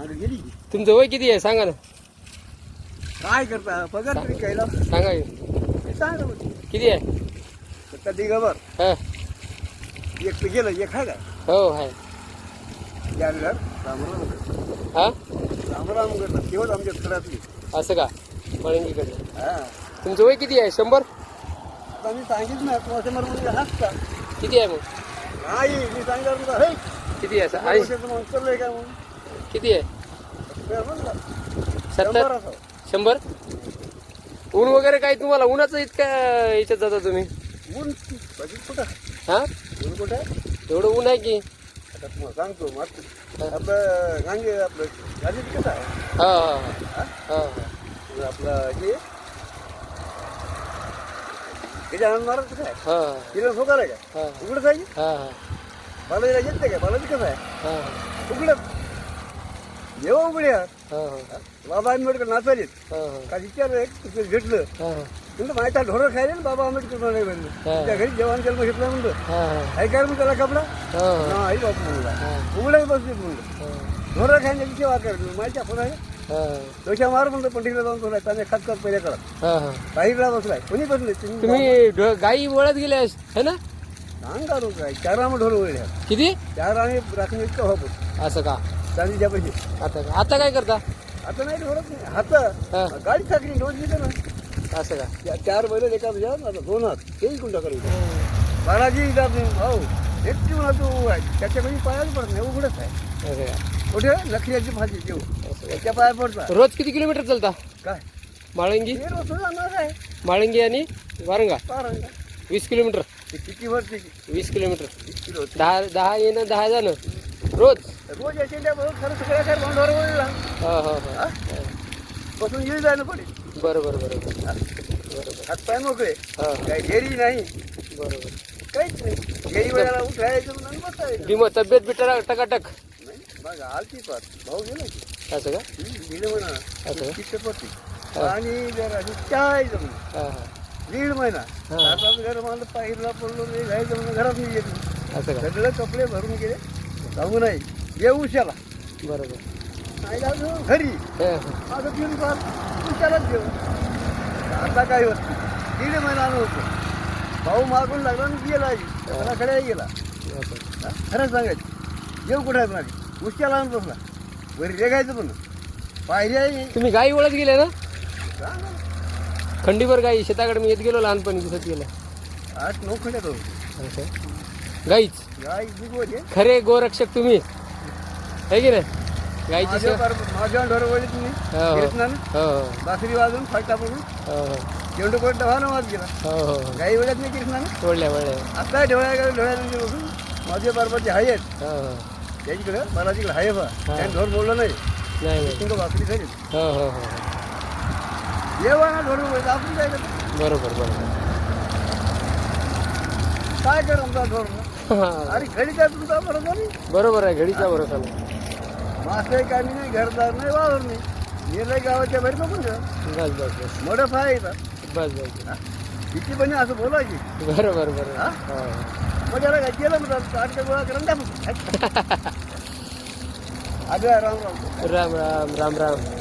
मागे गेली की. तुमचं वय किती आहे? सांगा ना. काय करता? पगार तरी केला सांगा की. सांग ना किती आहे? आता दिगभर हा. एक तर गेलं एक आहे का? हो आहे. हा? रामराम करतात आमच्या घरातली. असं का? पळंगीकडे. हा. तुमचं वय किती आहे? शंभर? आता मी सांगितलं ना तू असं मला हसता किती आहे मग? नाही मी तुला हे. किती आहे? असं ऐंशी? वर्षाचं मग चाललंय काय म्हणून किती आहे? सत्तर? शंभर? ऊन वगैरे काय तुम्हाला? उन्हाचं इतक्या याच्यात जाता तुम्ही? ऊन कुठं? हा? ऊन कुठं आहे? एवढं ऊन आहे की? आता तुम्हाला सांगतो आपलं गांगे आपलं गाडीत कसं आहे. हा हा हा. आपलं हे गजानन महाराज कसं आहे? हा. तिला सोकार आहे का हा. उघडच आहे हा हा. बालाजीला येत नाही का? बालाजी कसं आहे? हा उघडत जेव्हा उघडे आहात हा. बाबा आंबेडकर नाचारीत हा का विचार भेटलं. म्हणलं माहिती ढोरं खायले ना बाबा आंबेडकर नाही भेटलं हा. त्या घरी जेवण केलं घेतलं म्हणलं. हा काय काय मग त्याला कपडा हा नाही बाप म्हणला. हा. उघडच बसलीत म्हणलं. ढोरं खायला सेवा करायची माहिती फोन आहे? हा. दोषा मार म्हणलं पंढरीला जाऊन तुला त्याने खात खात पहिल्या काळात हा हा. बाहेरला बसलाय. कोणी बसले? तुम्ही गाई वळत गेल्या है ना? सांगा काय? चार आम्ही ढोर वळले किती? चार आम्ही राखून इतकं असं का? चांदीच्या पैसे. आता आता काय करता? आता नाही ढोरत नाही हात. गाडी टाकली डोस दिलं ना. असं का? चार बैल एका तुझ्या आता दोन हात. तेही कोण टाकायचं बालाजी जात. नाही भाऊ एकटी म्हणा तू आहे. त्याच्या काही पायाच पडत नाही उघडच आहे. असं का? कुठे? लक्ष्याची भाजी देऊ त्याच्या पाया पडता का? रोज किती किलोमीटर चालता? काय? माळंगी? हे रोज जाणार आहे. माळंगी आणि वारंगा? पारंगा वीस किलोमीटर. ते किती वरती वीस किलोमीटर. किलो. दहा दहा येणं दहा जाणं. रोज? रोज याच्या बरोबर खरं सगळ्या भांडवर वळला हा बसून येईल जायला पडेल. बरं बरं बरं बरं बरोबर. हात पाय मोकळे. हा काही घेरी नाही. बरोबर. काहीच नाही. घेरी वेळेला उठायचं आणि बसायचं बिम तब्येत बिटर टकाटक. बघा आलती पाच. भाऊ गेला की. असं का? गेलं म्हणा. असं चित्त पडते आणि जरा म्हणून हा हा. दीड महिना. आता घर मला पाहिला पडलो नाही जायचं म्हणून घरात नाही येत सगळे कपडे भरून गेले. जाऊ नाही. ये उशाला. बरोबर. नाही जाऊ घरी. माझं पार उशालाच घेऊ आता काय होत. दीड महिना आलो होतो. भाऊ मागून लागला आणि गेला खड्या गेला? खरं सांगायचं. जेव कुठे आहे माझी उशाला आणून बसला घरी रेगायचं पण पाहिजे तुम्ही गाई वळत गेले ना. खंडीभर गाई. शेताकडे मी येत गेलो लहानपणी दिसत गेलं. आठ नऊ खड्यात होतो गाईच? गाय खरे गोरक्षक तुम्ही. आहे की नाही? गाईची माझ्या सेवा बरोबर माझ्या तुम्ही. हो हो. ना हो हो. बासरी वाजून फाटा पडून. हो हो. पडत दहा वाज गेला. हो हो हो. गाई वेळात नाही कृष्णाने. वळल्या वळल्या आता ढोळ्या गेला ढोळ्या बसून माझे बरोबरचे हाय आहेत. हो हो. त्याच्याकडे मला तिकडे हाय बा. हा. त्याने ढोर बोललं नाही. नाही नाही. तुमचं बासरी खरी हो हो हो. येवा ना ढोर आपण काय करतो बरोबर बरोबर. काय कर आमचा ढोर हा. अरे घडी काय तुमचा बरोबर नाही? बरोबर आहे घडीचा भरोसा नाही. मासे काय नाही घरदार नाही वावर नाही. निर्णय गावाच्या बाहेर बघून घ्या बस बस बस. मोठं फाय येतात बस बस. किती पण असं बोलायची. बरोबर बरोबर. हा? हो. मग त्याला काय केलं म्हणतात? आठ गोळा करून द्या मग. आग्रा राम राम. राम राम राम राम.